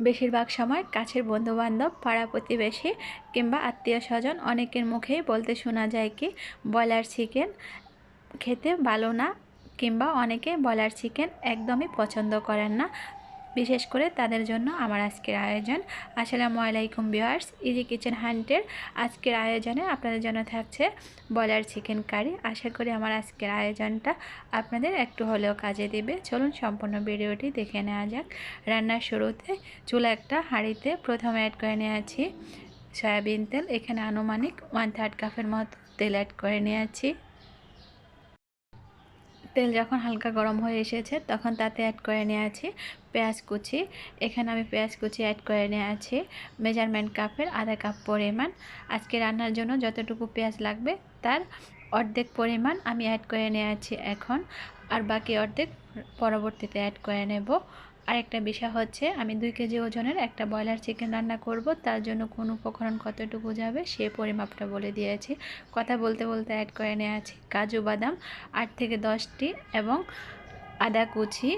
বেশিরভাগ সময় কাছের বন্ধুবান্ধব, পাড়া প্রতিবেশী কিংবা আত্মীয় স্বজন অনেকের মুখেই বলতে শোনা যায় কি, ব্রয়লার চিকেন খেতে ভালো না কিংবা অনেকে ব্রয়লার চিকেন একদমই পছন্দ করেন না বিশেষ করে তাদের জন্য আমার আজকের আয়োজন। আসসালামু আলাইকুম ভিউয়ার্স ইজি কিচেন হান্টের আজকের আয়োজনে আপনাদের জন্য থাকছে ব্রয়লার চিকেন কারি। আশা করি আমার আজকের আয়োজনটা আপনাদের একটু হলেও কাজে দেবে। চলুন সম্পূর্ণ ভিডিওটি দেখে নেওয়া যাক। রান্নার শুরুতে চুলা একটা হাঁড়িতে প্রথমে অ্যাড করে নিয়েছি সয়াবিন তেল। এখানে আনুমানিক ওয়ান থার্ড কাপের মতো তেল অ্যাড করে নিয়েছি। তেল যখন হালকা গরম হয়ে এসেছে, তখন তাতে অ্যাড করে নিয়েছি পেঁয়াজ কুচি। এখানে আমি পেঁয়াজ কুচি অ্যাড করে নিয়েছি মেজারমেন্ট কাপের আধা কাপ পরিমাণ। আজকে রান্নার জন্য যতটুকু পেঁয়াজ লাগবে তার অর্ধেক পরিমাণ আমি অ্যাড করে নিয়েছি এখন। আর বাকি অর্ধেক পরবর্তীতে অ্যাড করে নেব। আরেকটা বিষয় হচ্ছে, আমি দুই কেজি ওজনের একটা ব্রয়লার চিকেন রান্না করব। তার জন্য কোন উপকরণ কতটুকু যাবে সে পরিমাপটা বলে দিয়েছি। কথা বলতে বলতে অ্যাড করে নিয়েছি কাজু বাদাম আট থেকে দশটি এবং আদা কুচি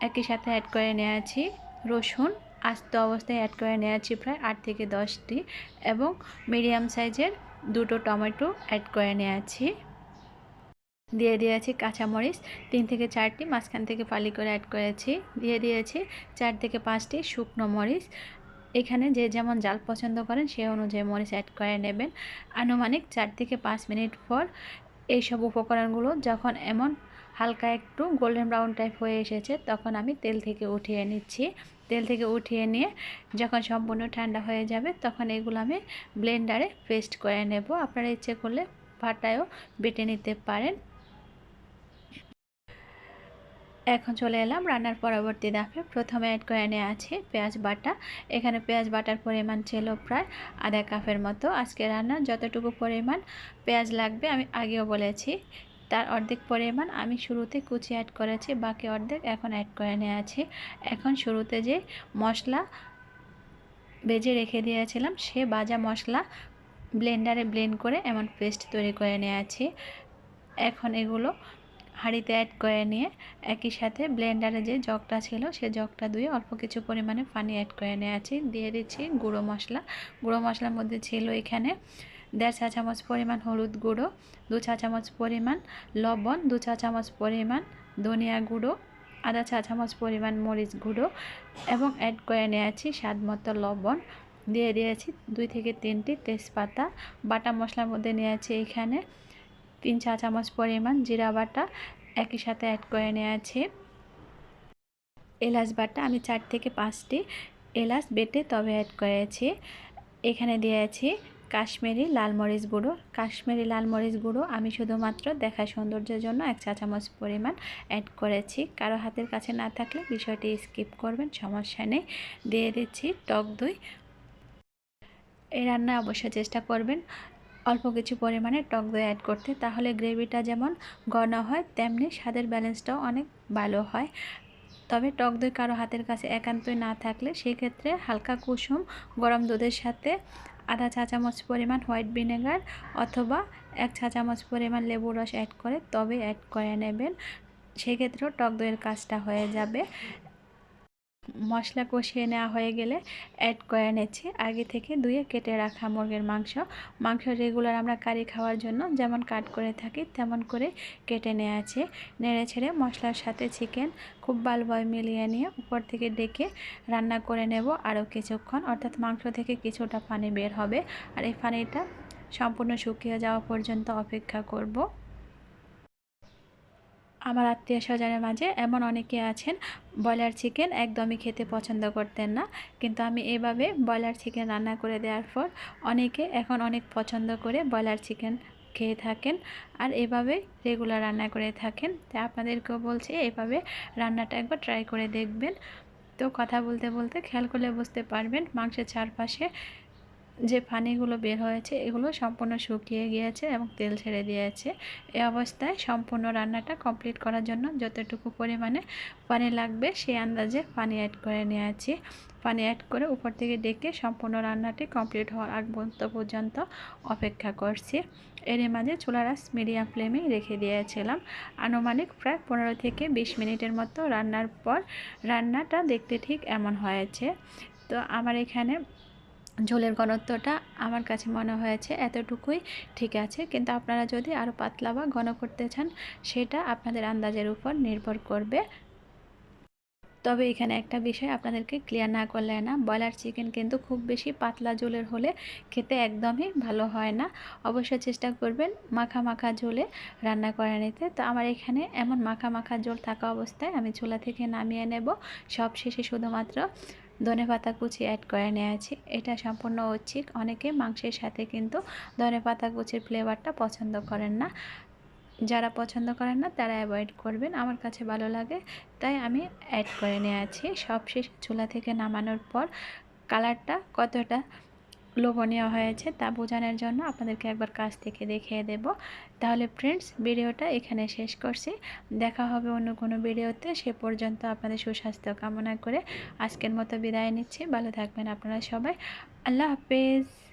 একই সাথে অ্যাড করে নিয়েছি রসুন। আস্ত অবস্থায় অ্যাড করে নিয়েছি প্রায় আট থেকে দশটি এবং মিডিয়াম সাইজের দুটো টমেটো অ্যাড করে নিয়েছি দিয়ে দিয়েছি কাঁচামরিচ, তিন থেকে চারটি, মাঝখান থেকে ফালি করে অ্যাড করেছি দিয়ে দিয়েছি চার থেকে পাঁচটি শুকনো মরিচ। এখানে যে যেমন জাল পছন্দ করেন সে অনুযায়ী মরিচ অ্যাড করে নেবেন। আনুমানিক চার থেকে পাঁচ মিনিট পর এইসব উপকরণগুলো যখন এমন হালকা একটু গোল্ডেন ব্রাউন টাইপ হয়ে এসেছে, তখন আমি তেল থেকে উঠিয়ে নিচ্ছি। তেল থেকে উঠিয়ে নিয়ে যখন সম্পূর্ণ ঠান্ডা হয়ে যাবে, তখন এগুলো আমি ব্লেন্ডারে পেস্ট করে নেব। আপনারা ইচ্ছে করলে পাটায়ও বেটে নিতে পারেন। এখন চলে এলাম রান্নার পরবর্তী ধাপে। প্রথমে অ্যাড করে নেওয়া আছে পেঁয়াজ বাটা। এখানে পেঁয়াজ বাটার পরিমাণ ছিল প্রায় আধা কাপের মতো। আজকে রান্নার যতটুকু পরিমাণ পেঁয়াজ লাগবে আমি আগেও বলেছি। তার অর্ধেক পরিমাণ আমি শুরুতে কুচি অ্যাড করেছি, বাকি অর্ধেক এখন অ্যাড করে নেওয়া আছে এখন শুরুতে যে মশলা বেজে রেখে দিয়েছিলাম, সে বাজা মশলা ব্লেন্ডারে ব্লেন্ড করে এমন পেস্ট তৈরি করে নেওয়া আছে এখন এগুলো হাঁড়িতে অ্যাড করে নিয়ে একই সাথে ব্লেন্ডারে যে জগটা ছিল, সে জগটা ধুয়ে অল্প কিছু পরিমাণে পানি অ্যাড করে নিয়েছি। দিয়ে দিচ্ছি গুঁড়ো মশলা। গুঁড়ো মশলার মধ্যে ছিল এখানে দেড় চা চামচ পরিমাণ হলুদ গুঁড়ো, দু চা চামচ পরিমাণ লবণ, দু চা চামচ পরিমাণ ধনিয়া গুঁড়ো আধা চা চামচ পরিমাণ মরিচ গুঁড়ো এবং অ্যাড করে নিয়েছি স্বাদ মতো লবণ। দিয়ে দিয়েছি দুই থেকে তিনটি তেজপাতা। বাটা মশলার মধ্যে নিয়েছি এখানে তিন চা চামচ পরিমাণ জিরা বাটা। একই সাথে অ্যাড করে নিয়েছি এলাচ বাটা। আমি চার থেকে পাঁচটি এলাচ বেটে তবে অ্যাড করেছি। এখানে দিয়েছি কাশ্মীরি লাল মরিচ গুঁড়ো। কাশ্মীরি লাল মরিচ গুঁড়ো আমি শুধুমাত্র দেখা সৌন্দর্যের জন্য এক চা চামচ পরিমাণ অ্যাড করেছি। কারও হাতের কাছে না থাকলে বিষয়টি স্কিপ করবেন, সমস্যা নেই। দিয়ে দিচ্ছি টক দই। এই রান্না অবশ্যই চেষ্টা করবেন অল্প কিছু পরিমাণে টক দই অ্যাড করতে। তাহলে গ্রেভিটা যেমন ঘন হয়, তেমনি স্বাদের ব্যালেন্সটাও অনেক ভালো হয়। তবে টক দই কারও হাতের কাছে একান্তই না থাকলে সেক্ষেত্রে হালকা কুসুম, গরম দুধের সাথে আধা চা চামচ পরিমাণ হোয়াইট ভিনেগার অথবা এক চা চামচ পরিমাণ লেবু রস অ্যাড করে তবে অ্যাড করে নেবেন। সেক্ষেত্রেও টক দইয়ের কাজটা হয়ে যাবে। মশলা কষিয়ে নেওয়া হয়ে গেলে অ্যাড করে নিচ্ছি। আগে থেকে ধুয়ে কেটে রাখা মুরগির মাংস। মাংস রেগুলার আমরা কারি খাওয়ার জন্য যেমন কাট করে থাকি, তেমন করে কেটে নেওয়া আছে নেড়ে ছেড়ে মশলার সাথে চিকেন খুব ভালোভাবে মিলিয়ে নিয়ে উপর থেকে ডেকে রান্না করে নেব আরও কিছুক্ষণ। অর্থাৎ মাংস থেকে কিছুটা পানি বের হবে। আর এই পানিটা সম্পূর্ণ শুকিয়ে যাওয়া পর্যন্ত অপেক্ষা করব। আমার আত্মীয় স্বজনের মাঝে এমন অনেকে আছেন, ব্রয়লার চিকেন একদমই খেতে পছন্দ করতেন না। কিন্তু আমি এভাবে ব্রয়লার চিকেন রান্না করে দেওয়ার পর অনেকে এখন অনেক পছন্দ করে ব্রয়লার চিকেন খেয়ে থাকেন আর এভাবে রেগুলার রান্না করে থাকেন। তাই আপনাদেরকেও বলছি, এভাবে রান্নাটা একবার ট্রাই করে দেখবেন। তো কথা বলতে বলতে, খেয়াল করলে বুঝতে পারবেন, মাংসের চারপাশে যে পানিগুলো বের হয়েছে, এগুলো সম্পূর্ণ শুকিয়ে গিয়েছে এবং তেল ছেড়ে দিয়েছে। এই অবস্থায় সম্পূর্ণ রান্নাটা কমপ্লিট করার জন্য যতটুকু পরিমাণে পানি লাগবে, সেই আন্দাজে পানি অ্যাড করে নিয়েছি। পানি অ্যাড করে উপর থেকে ডেকে সম্পূর্ণ রান্নাটি কমপ্লিট হওয়ার আগ পর্যন্ত অপেক্ষা করছি। এর মাঝে চুলারাস মিডিয়াম ফ্লেমেই রেখে দিয়েছিলাম। আনুমানিক প্রায় পনেরো থেকে বিশ মিনিটের মতো রান্নার পর রান্নাটা দেখতে ঠিক এমন হয়েছে। তো আমার এখানে ঝোলের ঘনত্বটা আমার কাছে মনে হয়েছে এতটুকুই ঠিক আছে। কিন্তু আপনারা যদি আরও পাতলা বা ঘন করতে চান, সেটা আপনাদের আন্দাজের উপর নির্ভর করবে। তবে এখানে একটা বিষয় আপনাদেরকে ক্লিয়ার না করলে না, ব্রয়লার চিকেন কিন্তু খুব বেশি পাতলা ঝোলের হলে খেতে একদমই ভালো হয় না। অবশ্যই চেষ্টা করবেন মাখা মাখা ঝোলে রান্না করে নিতে। তো আমার এখানে এমন মাখা মাখা ঝোল থাকা অবস্থায় আমি চুলা থেকে নামিয়ে নেব। সব শেষে শুধুমাত্র ধনে পাতা কুচি অ্যাড করে নিয়েছি। এটা সম্পূর্ণ ঐচ্ছিক। অনেকে মাংসের সাথে কিন্তু ধনে পাতা কুচির ফ্লেভারটা পছন্দ করেন না। যারা পছন্দ করেন না, তারা অ্যাভয়েড করবেন। আমার কাছে ভালো লাগে। তাই আমি অ্যাড করে নিয়েছি। সবশেষ চুলা থেকে নামানোর পর কালারটা কতটা লোভনীয় হয়েছে তা বোঝানোর জন্য আপনাদেরকে একবার কাজ থেকে দেখিয়ে দেব। তাহলে ফ্রেন্ডস ভিডিওটা এখানে শেষ করছি। দেখা হবে অন্য কোনো ভিডিওতে। সে পর্যন্ত আপনাদের সুস্বাস্থ্য কামনা করে আজকের মতো বিদায় নিচ্ছি। ভালো থাকবেন আপনারা সবাই। আল্লাহ হাফেজ।